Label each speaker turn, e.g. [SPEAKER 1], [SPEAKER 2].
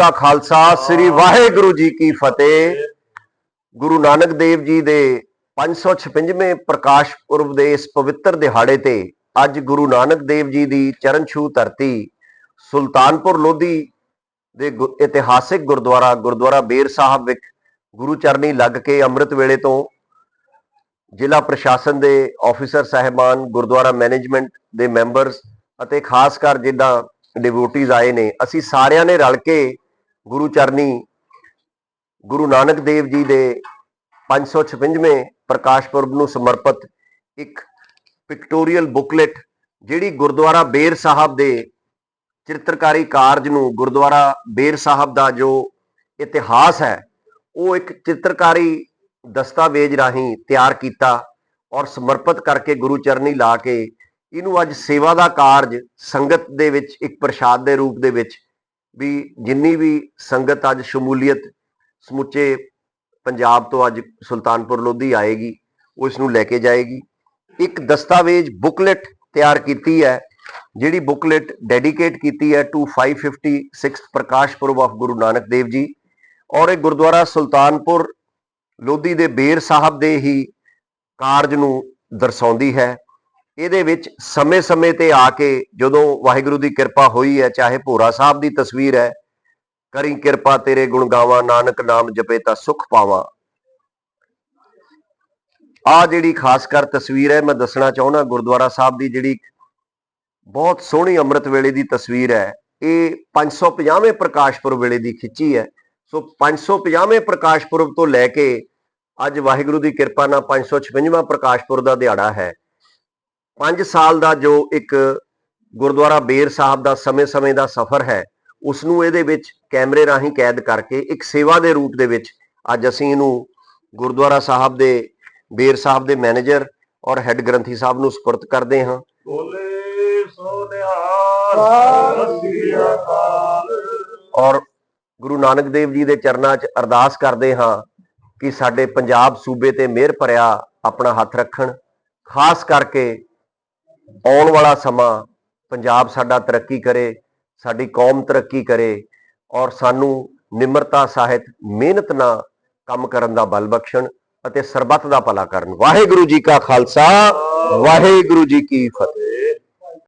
[SPEAKER 1] ਦਾ ਖਾਲਸਾ ਸ੍ਰੀ ਵਾਹਿਗੁਰੂ ਜੀ ਕੀ ਫਤਿਹ। ਗੁਰੂ ਨਾਨਕ ਦੇਵ ਜੀ ਦੇ 556ਵੇਂ ਪ੍ਰਕਾਸ਼ ਪੁਰਬ ਦੇ ਇਸ ਪਵਿੱਤਰ ਦਿਹਾੜੇ ਤੇ ਅੱਜ ਗੁਰੂ ਨਾਨਕ ਦੇਵ ਜੀ ਦੀ ਚਰਨ ਛੂਹ ਧਰਤੀ ਸੁਲਤਾਨਪੁਰ ਲੋਧੀ ਦੇ ਇਤਿਹਾਸਿਕ ਗੁਰਦੁਆਰਾ ਗੁਰਦੁਆਰਾ ਬੇਰ ਸਾਹਿਬ ਵਿੱਚ ਗੁਰੂ ਚਰਨੀ ਲੱਗ ਕੇ ਅੰਮ੍ਰਿਤ ਵੇਲੇ ਤੋਂ ਜ਼ਿਲ੍ਹਾ ਪ੍ਰਸ਼ਾਸਨ ਦੇ ਆਫੀਸਰ ਸਹਿਬਾਨ ਗੁਰਦੁਆਰਾ ਮੈਨੇਜਮੈਂਟ ਦੇ ਮੈਂਬਰਸ ਅਤੇ ਖਾਸ ਕਰ ਜਿੱਦਾਂ ਡਿਵੋਟੀਜ਼ ਆਏ ਨੇ ਅਸੀਂ ਸਾਰਿਆਂ ਨੇ ਰਲ ਕੇ ਗੁਰੂ ਚਰਨੀ ਗੁਰੂ ਨਾਨਕ ਦੇਵ ਜੀ ਦੇ 556ਵੇਂ ਪ੍ਰਕਾਸ਼ ਪੁਰਬ ਨੂੰ ਸਮਰਪਿਤ ਇੱਕ ਪਿਕਟੋਰੀਅਲ ਬੁਕਲੇਟ, ਜਿਹੜੀ ਗੁਰਦੁਆਰਾ ਬੇਰ ਸਾਹਿਬ ਦੇ ਚਿੱਤਰਕਾਰੀ ਕਾਰਜ ਨੂੰ ਗੁਰਦੁਆਰਾ ਬੇਰ ਸਾਹਿਬ ਦਾ ਜੋ ਇਤਿਹਾਸ ਹੈ, ਉਹ ਇੱਕ ਚਿੱਤਰਕਾਰੀ ਦਸਤਾਵੇਜ਼ ਰਾਹੀਂ ਤਿਆਰ ਕੀਤਾ ਔਰ ਸਮਰਪਿਤ ਕਰਕੇ ਗੁਰੂ ਚਰਨੀ ਲਾ ਕੇ ਇਹਨੂੰ ਅੱਜ ਸੇਵਾ ਦਾ ਕਾਰਜ ਸੰਗਤ ਦੇ ਵਿੱਚ ਇੱਕ ਪ੍ਰਸ਼ਾਦ ਦੇ ਰੂਪ ਦੇ ਵਿੱਚ ਵੀ ਜਿੰਨੀ ਵੀ ਸੰਗਤ ਅੱਜ ਸ਼ਮੂਲੀਅਤ ਸਮੁੱਚੇ ਪੰਜਾਬ ਤੋਂ ਅੱਜ ਸੁਲਤਾਨਪੁਰ ਲੋਧੀ ਆਏਗੀ ਉਹ ਇਸ ਨੂੰ ਲੈ ਕੇ ਜਾਏਗੀ। ਇੱਕ ਦਸਤਾਵੇਜ਼ ਬੁਕਲੇਟ ਤਿਆਰ ਕੀਤੀ ਹੈ, ਜਿਹੜੀ ਬੁਕਲੇਟ ਡੈਡੀਕੇਟ ਕੀਤੀ ਹੈ ਟੂ 556 ਪ੍ਰਕਾਸ਼ ਪੁਰਬ ਆਫ ਗੁਰੂ ਨਾਨਕ ਦੇਵ ਜੀ ਔਰ ਇਹ ਗੁਰਦੁਆਰਾ ਸੁਲਤਾਨਪੁਰ ਲੋਧੀ ਦੇ ਬੇਰ ਸਾਹਿਬ ਦੇ ਹੀ ਕਾਰਜ ਨੂੰ ਦਰਸਾਉਂਦੀ ਹੈ। ਇਹਦੇ ਵਿੱਚ ਸਮੇਂ-ਸਮੇਂ ਤੇ ਆ ਕੇ ਜਦੋਂ ਵਾਹਿਗੁਰੂ ਦੀ ਕਿਰਪਾ ਹੋਈ ਹੈ, ਚਾਹੇ ਭੋਰਾ ਸਾਹਿਬ ਦੀ ਤਸਵੀਰ ਹੈ, ਕਰੀ ਕਿਰਪਾ ਤੇਰੇ ਗੁਣ ਗਾਵਾਂ, ਨਾਨਕ ਨਾਮ ਜਪੇ ਤਾਂ ਸੁਖ ਪਾਵਾਂ। ਆ ਜਿਹੜੀ ਖਾਸ ਕਰ ਤਸਵੀਰ ਹੈ, ਮੈਂ ਦੱਸਣਾ ਚਾਹੁੰਦਾ ਗੁਰਦੁਆਰਾ ਸਾਹਿਬ ਦੀ ਜਿਹੜੀ ਬਹੁਤ ਸੋਹਣੀ ਅੰਮ੍ਰਿਤ ਵੇਲੇ ਦੀ ਤਸਵੀਰ ਹੈ, ਇਹ 550ਵੇਂ ਪ੍ਰਕਾਸ਼ ਪੁਰਬ ਵੇਲੇ ਦੀ ਖਿੱਚੀ ਹੈ। ਸੋ 550ਵੇਂ ਪ੍ਰਕਾਸ਼ ਪੁਰਬ ਤੋਂ ਲੈ ਕੇ ਅੱਜ ਵਾਹਿਗੁਰੂ ਦੀ ਕਿਰਪਾ ਨਾਲ 556ਵਾਂ ਪ੍ਰਕਾਸ਼ ਪੁਰਬ ਦਾ ਦਿਹਾੜਾ ਹੈ। 5 ਸਾਲ ਦਾ ਜੋ ਇੱਕ ਗੁਰਦੁਆਰਾ ਬੇਰ ਸਾਹਿਬ ਦਾ ਸਮੇਂ-ਸਮੇਂ ਦਾ ਸਫ਼ਰ ਹੈ ਉਸ ਨੂੰ ਇਹਦੇ ਵਿੱਚ ਕੈਮਰੇ ਰਾਹੀਂ ਕੈਦ ਕਰਕੇ ਇੱਕ ਸੇਵਾ ਦੇ ਰੂਪ ਦੇ ਵਿੱਚ ਅੱਜ ਅਸੀਂ ਇਹਨੂੰ ਗੁਰਦੁਆਰਾ ਸਾਹਿਬ ਦੇ ਬੇਰ ਸਾਹਿਬ ਦੇ ਮੈਨੇਜਰ ਔਰ ਹੈੱਡ ਗ੍ਰੰਥੀ ਸਾਹਿਬ ਨੂੰ ਸਪੁਰਦ ਕਰਦੇ ਹਾਂ।
[SPEAKER 2] ਬੋਲੇ ਸੋ ਨਿਹਾਲ ਸਤਿ ਸ੍ਰੀ ਅਕਾਲ।
[SPEAKER 1] ਔਰ ਗੁਰੂ ਨਾਨਕ ਦੇਵ ਜੀ ਦੇ ਚਰਨਾਂ 'ਚ ਅਰਦਾਸ ਕਰਦੇ ਹਾਂ ਕਿ ਸਾਡੇ ਪੰਜਾਬ ਸੂਬੇ ਤੇ ਮਿਹਰ ਭਰਿਆ ਆਪਣਾ ਹੱਥ ਰੱਖਣ ਖਾਸ ਕਰਕੇ ਆਉਣ ਵਾਲਾ ਸਮਾਂ ਪੰਜਾਬ ਸਾਡਾ ਤਰੱਕੀ ਕਰੇ, ਸਾਡੀ ਕੌਮ ਤਰੱਕੀ ਕਰੇ ਔਰ ਸਾਨੂੰ ਨਿਮਰਤਾ ਸਾਹਿਤ, ਮਿਹਨਤ ਨਾਲ ਕੰਮ ਕਰਨ ਦਾ ਬਲ ਬਖਸ਼ਣ ਅਤੇ ਸਰਬੱਤ ਦਾ ਭਲਾ ਕਰਨ। ਵਾਹਿਗੁਰੂ ਜੀ ਕਾ ਖਾਲਸਾ, ਵਾਹਿਗੁਰੂ ਜੀ ਕੀ ਫਤਿਹ।